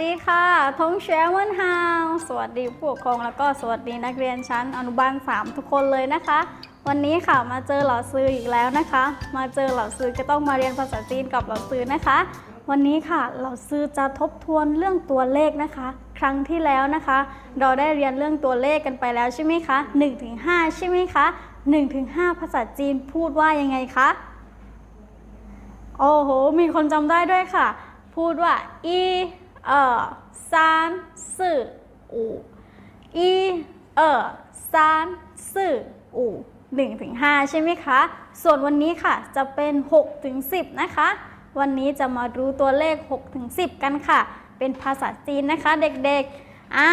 วัสดีค่ะทงเชียร์วันฮาวสวัสดีผู้ปกครองแล้วก็สวัสดีนักเรียนชั้นอนุบาล 3 ทุกคนเลยนะคะ วันนี้ค่ะมาเจอเหล่าซื้ออีกแล้วนะคะ มาเจอเหล่าซื้อก็ต้องมาเรียนภาษาจีนกับเหล่าซื้อนะคะ วันนี้ค่ะเหล่าซื้อจะทบทวนเรื่องตัวเลขนะคะ ครั้งที่แล้วนะคะ เราได้เรียนเรื่องตัวเลขกันไปแล้วใช่ไหมคะ1-5 ใช่ไหมคะ1-5 ภาษาจีนพูดว่ายังไงคะโอ้โห มีคนจำได้ด้วยค่ะ พูดว่าอี เออสามสี่อูอีเออสามสี่อูหนึ่งถึงห้าใช่ไหมคะ ส่วนวันนี้ค่ะจะเป็น6ถึง10นะคะ วันนี้จะมาดูตัวเลข6ถึง10กันค่ะ เป็นภาษาจีนนะคะเด็กๆ อ่า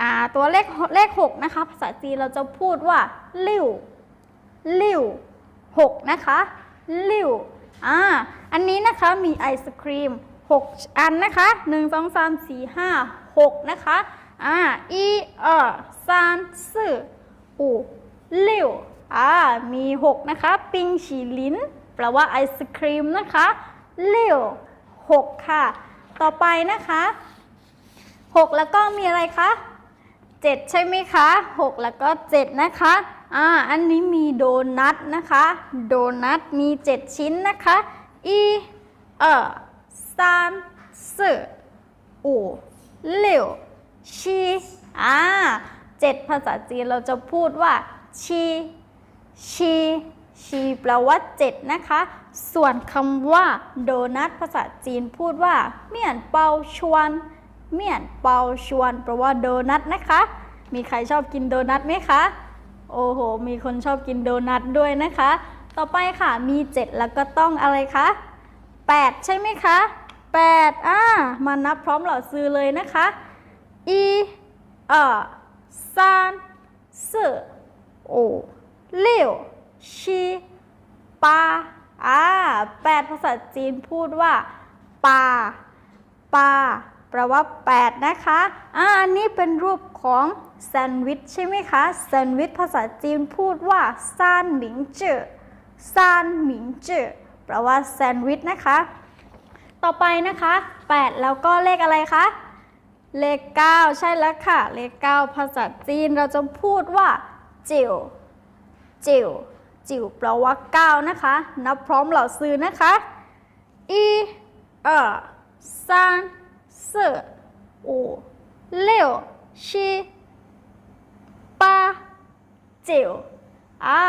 อ่า ตัวเลขเลข6นะคะ ภาษาจีนเราจะพูดว่าลิ่วลิ่วหกนะคะ ลิ่วอ่า อันนี้นะคะมีไอศครีม 6 อันนะคะ 1 2 3 4 5 6 นะคะอ่าอีเออสามสี่อูเลิ่วอ่ามี 6 นะคะ ปิงฉีลินแปลว่าไอศครีมนะคะเลิ่ว6ค่ะ ต่อไปนะคะ 6 แล้วก็มีอะไรคะ 7 ใช่ไหมคะ 6 แล้วก็ 7 นะคะอ่าอันนี้มีโดนัทนะคะ โดนัทมี 7 ชิ้นนะคะอีเออ สามสี่อูเลี่ยวชีอาเจ็ดภาษาจีนเราจะพูดว่าชีชีชีแปลว่า7นะคะ ส่วนคำว่าโดนัทภาษาจีนพูดว่า เมี่ยนเปาชวน เมี่ยนเปาชวนแปลว่าโดนัทนะคะ มีใครชอบกินโดนัทไหมคะ โอ้โห มีคนชอบกินโดนัทด้วยนะคะ ต่อไปค่ะมี 7 แล้วก็ต้องอะไรคะ 8 ใช่ไหมคะ 8อ่ามานับพร้อมเหล่าซื้อเลยนะคะอีเออสามสี่อูเลี่ยวชีปาอ่าแปดภาษาจีนพูดว่าปาปาแปลว่า 8 นะคะอ่าอันนี้เป็นรูปของแซนด์วิชใช่ไหมคะแซนด์วิชภาษาจีนพูดว่าซานหมิงเจอซานหมิงเจอแปลว่าแซนด์วิชนะคะ ต่อไปนะคะ 8 แล้วก็เลขอะไรคะ เลข 9 ใช่แล้วค่ะ เลข 9 ภาษาจีนเราจะพูดว่า จิ๋วจิ๋วจิ๋วแปลว่า 9 นะคะ นับพร้อมเหล่าซื้อนะคะอีเออสามสี่ห้าหกเจ็ดแปดเก้าอ่า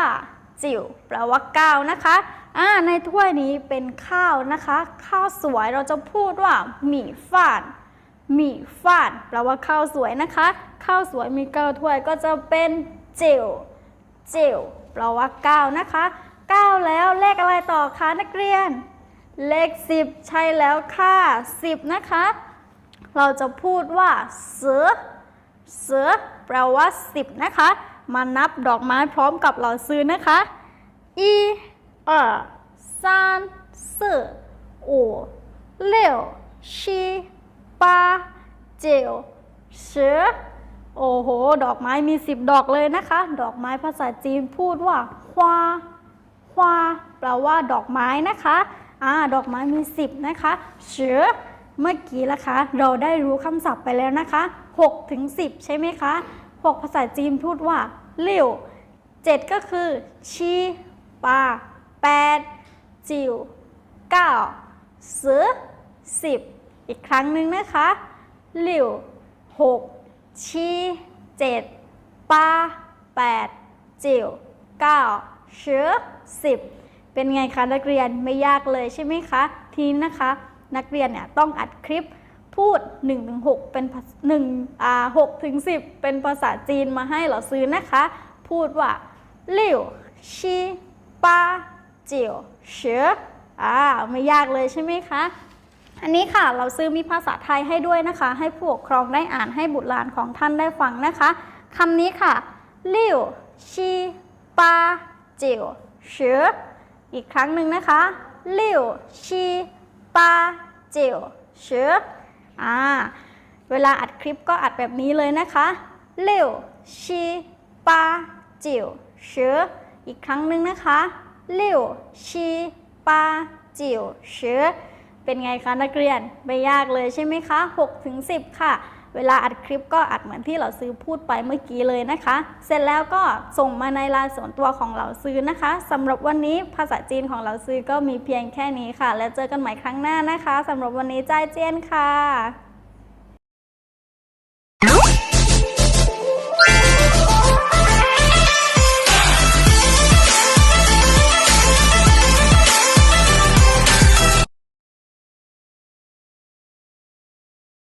จิ๋วแปลว่า9นะคะอ่าในถ้วยนี้เป็นข้าวนะคะ ข้าวสวยเราจะพูดว่าหมี่ฝานหมี่ฝานแปลว่าข้าวสวยนะคะ ข้าวสวยมีเก้าถ้วยก็จะเป็นจิ๋วจิ๋วแปลว่า9นะคะ9แล้วเลขอะไรต่อคะนักเรียน เลข10ใช่แล้วค่ะ10นะคะ เราจะพูดว่าเสือเสือแปลว่า10นะคะ มานับดอกไม้พร้อมกับเราซื้อนะคะอีเออสามสี่อู六七八九十โอ้โห ดอกไม้มี 10 ดอกเลยนะคะ ดอกไม้ภาษาจีนพูดว่าฮวา ฮวาแปลว่าดอกไม้นะคะ อ่า ดอกไม้มี 10 นะคะเสือเมื่อกี้ละคะ เราได้รู้คำศัพท์ไปแล้วนะคะ6ถึง10 ใช่ไหมคะ 6ภาษาจีนพูดว่าเลี่ยว7ก็คือชีปา8จิ๋ว9เสือ10อีกครั้งหนึ่งนะคะเลี่ยว6ชี7ปา8จิ๋ว9เสือ10เป็นไงคะนักเรียนไม่ยากเลยใช่ไหมคะ ทีนี้นะคะ นักเรียนเนี่ยต้องอัดคลิป พูด1ถึง6เป็นภาษ1อ่า6ถึง10เป็นภาษาจีนมาให้เราซื้อนะคะ พูดว่าลิ่วชีปาจิ๋วเสืออ่าไม่ยากเลยใช่ไหมคะ อันนี้ค่ะเราซื้อมีภาษาไทยให้ด้วยนะคะ ให้ผู้ปกครองได้อ่านให้บุตรหลานของท่านได้ฟังนะคะคำนี้ค่ะลิ่วชีปาจิ๋วเสืออีกครั้งหนึ่งนะคะลิ่วชีปาจิ๋วเสือ อ่าเวลาอัดคลิปก็อัดแบบนี้เลยนะคะลิ่วชีปาจิ๋วเสืออีกครั้งหนึ่งนะคะลิ่วชีปาจิ๋วเสือเป็นไงคะนักเรียนไม่ยากเลยใช่ไหมคะ6ถึง10 ค่ะ เวลาอัดคลิปก็อัดเหมือนที่เราซื้อพูดไปเมื่อกี้เลยนะคะ เสร็จแล้วก็ส่งมาในไลน์ส่วนตัวของเราซื้อนะคะสำหรับวันนี้ภาษาจีนของเราซื้อก็มีเพียงแค่นี้ค่ะ แล้วเจอกันใหม่ครั้งหน้านะคะสำหรับวันนี้จ้ายเจียนค่ะ